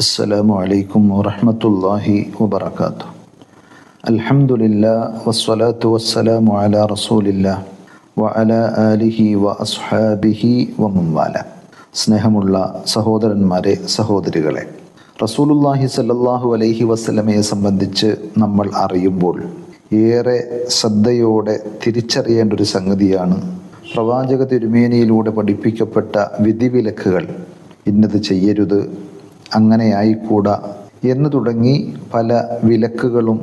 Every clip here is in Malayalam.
السلام عليكم ورحمة الله وبركاته الحمد لله والصلاة والسلام على رسول الله وعلى آله وأصحابه ومن والاه സ്നേഹമുള്ള സഹോദരന്മാരെ സഹോദരികളെ റസൂലുല്ലാഹി സല്ലല്ലാഹു അലൈഹി വസല്ലമയെ സംബന്ധിച്ച് നമ്മൾ അറിയുമ്പോൾ ഏറെ ശ്രദ്ധയോടെ തിരിച്ചറിയേണ്ട ഒരു സംഗതിയാണ് പ്രവാചക തിരുമേനിയിലൂടെ പഠിപ്പിക്കപ്പെട്ട വിധിവിലക്കുകൾ ഇന്നത് ചെയ്യരുത് അങ്ങനെ ആയിക്കൂടാ എന്ന് തുടങ്ങി പല വിലക്കുകളും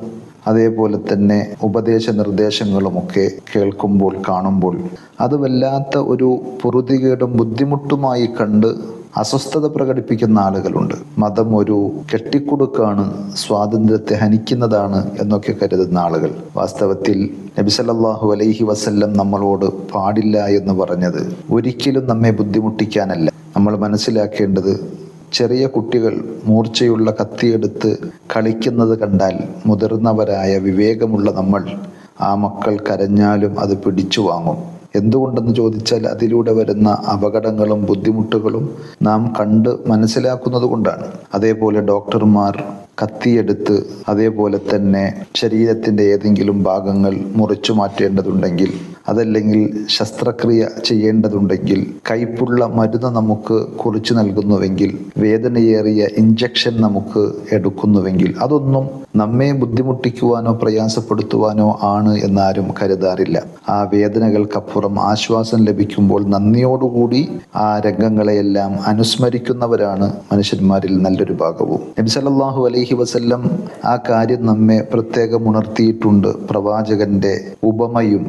അതേപോലെ തന്നെ ഉപദേശ നിർദ്ദേശങ്ങളുമൊക്കെ കേൾക്കുമ്പോൾ കാണുമ്പോൾ അത് വല്ലാത്ത ഒരു പൊറുതികേടും ബുദ്ധിമുട്ടുമായി കണ്ട് അസ്വസ്ഥത പ്രകടിപ്പിക്കുന്ന ആളുകളുണ്ട്. മതം ഒരു കെട്ടിക്കൊടുക്കാണ് സ്വാതന്ത്ര്യത്തെ ഹനിക്കുന്നതാണ് എന്നൊക്കെ കരുതുന്ന ആളുകൾ. വാസ്തവത്തിൽ നബി സല്ലല്ലാഹു അലൈഹി വസല്ലം നമ്മളോട് പാടില്ല എന്ന് പറഞ്ഞത് ഒരിക്കലും നമ്മെ ബുദ്ധിമുട്ടിക്കാനല്ല. നമ്മൾ മനസ്സിലാക്കേണ്ടത് ചെറിയ കുട്ടികൾ മൂർച്ചയുള്ള കത്തിയെടുത്ത് കളിക്കുന്നത് കണ്ടാൽ മുതിർന്നവരായ വിവേകമുള്ള നമ്മൾ ആ മക്കൾ കരഞ്ഞാലും അത് പിടിച്ചു വാങ്ങും. എന്തുകൊണ്ടെന്ന് ചോദിച്ചാൽ അതിലൂടെ വരുന്ന അപകടങ്ങളും ബുദ്ധിമുട്ടുകളും നാം കണ്ട് മനസ്സിലാക്കുന്നത് കൊണ്ടാണ്. അതേപോലെ ഡോക്ടർമാർ കത്തിയെടുത്ത് അതേപോലെ തന്നെ ശരീരത്തിന്റെ ഏതെങ്കിലും ഭാഗങ്ങൾ മുറിച്ചു മാറ്റേണ്ടതുണ്ടെങ്കിൽ അതല്ലെങ്കിൽ ശസ്ത്രക്രിയ ചെയ്യേണ്ടതുണ്ടെങ്കിൽ കയ്പുള്ള മരുന്ന് നമുക്ക് കുറിച്ചു നൽകുന്നുവെങ്കിൽ വേദനയേറിയ ഇഞ്ചക്ഷൻ നമുക്ക് എടുക്കുന്നുവെങ്കിൽ അതൊന്നും നമ്മെ ബുദ്ധിമുട്ടിക്കുവാനോ പ്രയാസപ്പെടുത്തുവാനോ ആണ് എന്നാരും കരുതാറില്ല. ആ വേദനകൾക്കപ്പുറം ആശ്വാസം ലഭിക്കുമ്പോൾ നന്ദിയോടുകൂടി ആ രംഗങ്ങളെയെല്ലാം അനുസ്മരിക്കുന്നവരാണ് മനുഷ്യന്മാരിൽ നല്ലൊരു ഭാഗവും. നബി സല്ലല്ലാഹു അലൈഹി വസല്ലം ആ കാര്യം നമ്മെ പ്രത്യേകം ഉണർത്തിയിട്ടുണ്ട്. പ്രവാചകന്റെ ഉപമയും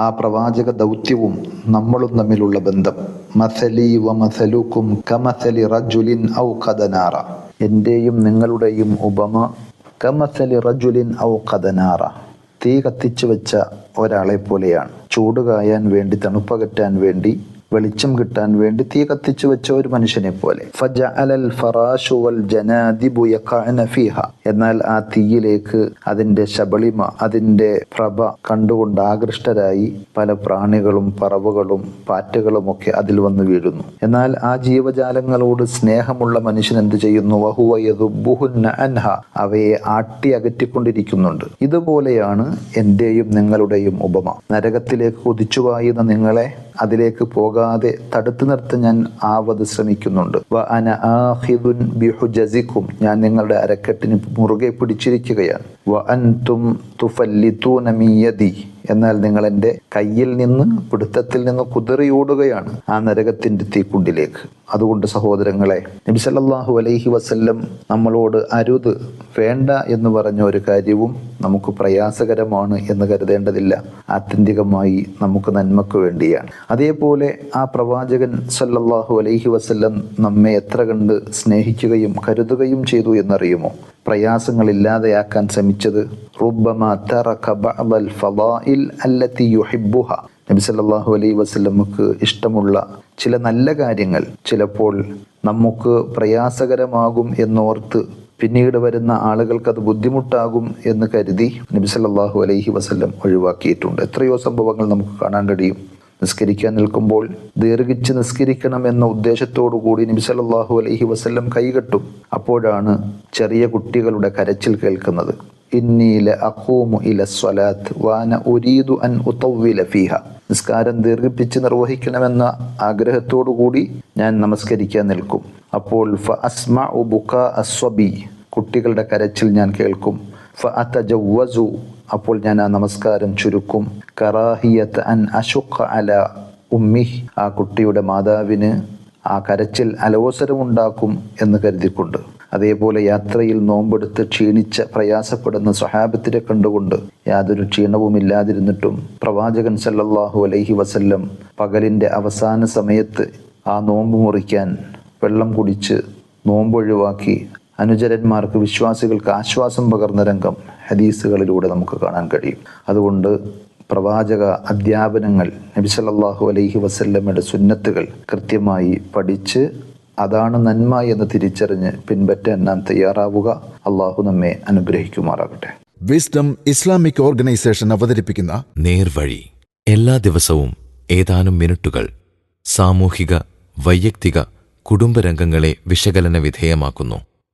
ആ പ്രവാചക ദൗത്യവും നമ്മളും തമ്മിലുള്ള ബന്ധം. മസലി വ കമസലി റജുലിൻ ഔ കദനാറ നിങ്ങളുടെയും ഉപമ കമസലി റജുലിൻ ഔ കദനാറ തീ കത്തിച്ചു വെച്ച ഒരാളെ പോലെയാണ് ചൂട് കായാൻ വേണ്ടി തണുപ്പകറ്റാൻ വേണ്ടി വെളിച്ചം കിട്ടാൻ വേണ്ടി തീ കത്തിച്ചു വെച്ച ഒരു മനുഷ്യനെ പോലെ. എന്നാൽ ആ തീയിലേക്ക് അതിന്റെ ശബളിമ അതിന്റെ പ്രഭ കണ്ടുകൊണ്ട് ആകൃഷ്ടരായി പല പ്രാണികളും പറവുകളും പാറ്റകളും ഒക്കെ അതിൽ വന്ന് വീഴുന്നു. എന്നാൽ ആ ജീവജാലങ്ങളോട് സ്നേഹമുള്ള മനുഷ്യൻ എന്ത് ചെയ്യുന്നു? അൻഹ. അവയെ ആട്ടി അകറ്റിക്കൊണ്ടിരിക്കുന്നുണ്ട്. ഇതുപോലെയാണ് എന്റെയും നിങ്ങളുടെയും ഉപമ. നരകത്തിലേക്ക് കുതിച്ചുപായുന്ന നിങ്ങളെ അതിലേക്ക് പോകാതെ തടുത്തു നിർത്താൻ ഞാൻ ആവത് ശ്രമിക്കുന്നുണ്ട്. ഞാൻ നിങ്ങളുടെ അരക്കെട്ടിന് മുറുകെ പിടിച്ചിരിക്കുകയാണ്. വ തുഫല്ലിത്തൂന മിയദി എന്നാൽ നിങ്ങൾ എന്റെ കയ്യിൽ നിന്ന് പിടുത്തത്തിൽ നിന്ന് കുതിറിയോടുകയാണ് ആ നരകത്തിന്റെ തീക്കുണ്ടിലേക്ക്. അതുകൊണ്ട് സഹോദരങ്ങളെ നബിസല്ലാഹു അലൈഹി വസല്ലം നമ്മളോട് അരുത് വേണ്ട എന്ന് പറഞ്ഞ ഒരു കാര്യവും നമുക്ക് പ്രയാസകരമാണ് എന്ന് കരുതേണ്ടതില്ല. ആത്യന്തികമായി നമുക്ക് നന്മക്ക് വേണ്ടിയാണ്. അതേപോലെ ആ പ്രവാചകൻ സല്ലല്ലാഹു അലൈഹി വസല്ലം നമ്മെ എത്ര കണ്ട് സ്നേഹിക്കുകയും കരുതുകയും ചെയ്തു എന്നറിയുമോ? പ്രയാസങ്ങൾ ഇല്ലാതെയാക്കാൻ ശ്രമിച്ചത്. റുബ്ബമ തറക ഫളാഇൽ യുഹിബ്ബുഹ. നബി സല്ലല്ലാഹു അലൈഹി ഇഷ്ടമുള്ള ചില നല്ല കാര്യങ്ങൾ ചിലപ്പോൾ നമുക്ക് പ്രയാസകരമാകും എന്നോർത്ത് പിന്നീട് വരുന്ന ആളുകൾക്ക് അത് ബുദ്ധിമുട്ടാകും എന്ന് കരുതി നബി സല്ലല്ലാഹു അലൈഹി വസല്ലം ഒഴിവാക്കിയിട്ടുണ്ട്. എത്രയോ സംഭവങ്ങൾ നമുക്ക് കാണാൻ കഴിയും. നിസ്കരിക്കാൻ നിൽക്കുമ്പോൾ ദീർഘിച്ച് നിസ്കരിക്കണം എന്ന ഉദ്ദേശത്തോടു കൂടി നബി സല്ലല്ലാഹു അലൈഹി വസല്ലം കൈകെട്ടും അപ്പോഴാണ് ചെറിയ കുട്ടികളുടെ കരച്ചിൽ കേൾക്കുന്നത്. വാന ഉരീദു അൻ ഫീഹ. നിസ്കാരം ദീർഘിപ്പിച്ച് നിർവഹിക്കണമെന്ന ആഗ്രഹത്തോടു കൂടി ഞാൻ നമസ്കരിക്കാൻ നിൽക്കും. അപ്പോൾ ഫ അസ്മ ബുക്ക അസ്വബി കുട്ടികളുടെ കരച്ചിൽ ഞാൻ കേൾക്കും. അപ്പോൾ ഞാൻ ആ നമസ്കാരം ചുരുക്കും. കറാഹിയത്ത് അൻ അശുഖ അല ഉമ്മി ആ കുട്ടിയുടെ മാതാവിന് ആ കരച്ചിൽ അലോസരമുണ്ടാക്കും എന്ന് കരുതിക്കൊണ്ട്. അതേപോലെ യാത്രയിൽ നോമ്പെടുത്ത് ക്ഷീണിച്ച പ്രയാസപ്പെടുന്ന സ്വഹാബത്തിനെ കണ്ടുകൊണ്ട് യാതൊരു ക്ഷീണവും ഇല്ലാതിരുന്നിട്ടും പ്രവാചകൻ സല്ലല്ലാഹു അലൈഹി വസല്ലം പകലിന്റെ അവസാന സമയത്ത് ആ നോമ്പ് മുറിക്കാൻ വെള്ളം കുടിച്ച് നോമ്പൊഴിവാക്കി അനുചരന്മാർക്ക് വിശ്വാസികൾക്ക് ആശ്വാസം പകർന്ന രംഗം ഹദീസുകളിലൂടെ നമുക്ക് കാണാൻ കഴിയും. അതുകൊണ്ട് പ്രവാചക അധ്യാപനങ്ങൾ നബി സല്ലല്ലാഹു അലൈഹി വസല്ലമ്മയുടെ സുന്നത്തുകൾ കൃത്യമായി പഠിച്ച് അതാണ് നന്മ എന്ന് തിരിച്ചറിഞ്ഞ് പിൻപറ്റാൻ നാം തയ്യാറാവുക. അള്ളാഹു നമ്മെ അനുഗ്രഹിക്കുമാറാകട്ടെ. വിസ്ഡം ഇസ്ലാമിക് ഓർഗനൈസേഷൻ അവതരിപ്പിക്കുന്ന നേർവഴി. എല്ലാ ദിവസവും ഏതാനും മിനിറ്റുകൾ സാമൂഹിക വൈയക്തിക കുടുംബരംഗങ്ങളെ വിശകലന വിധേയമാക്കുന്നു.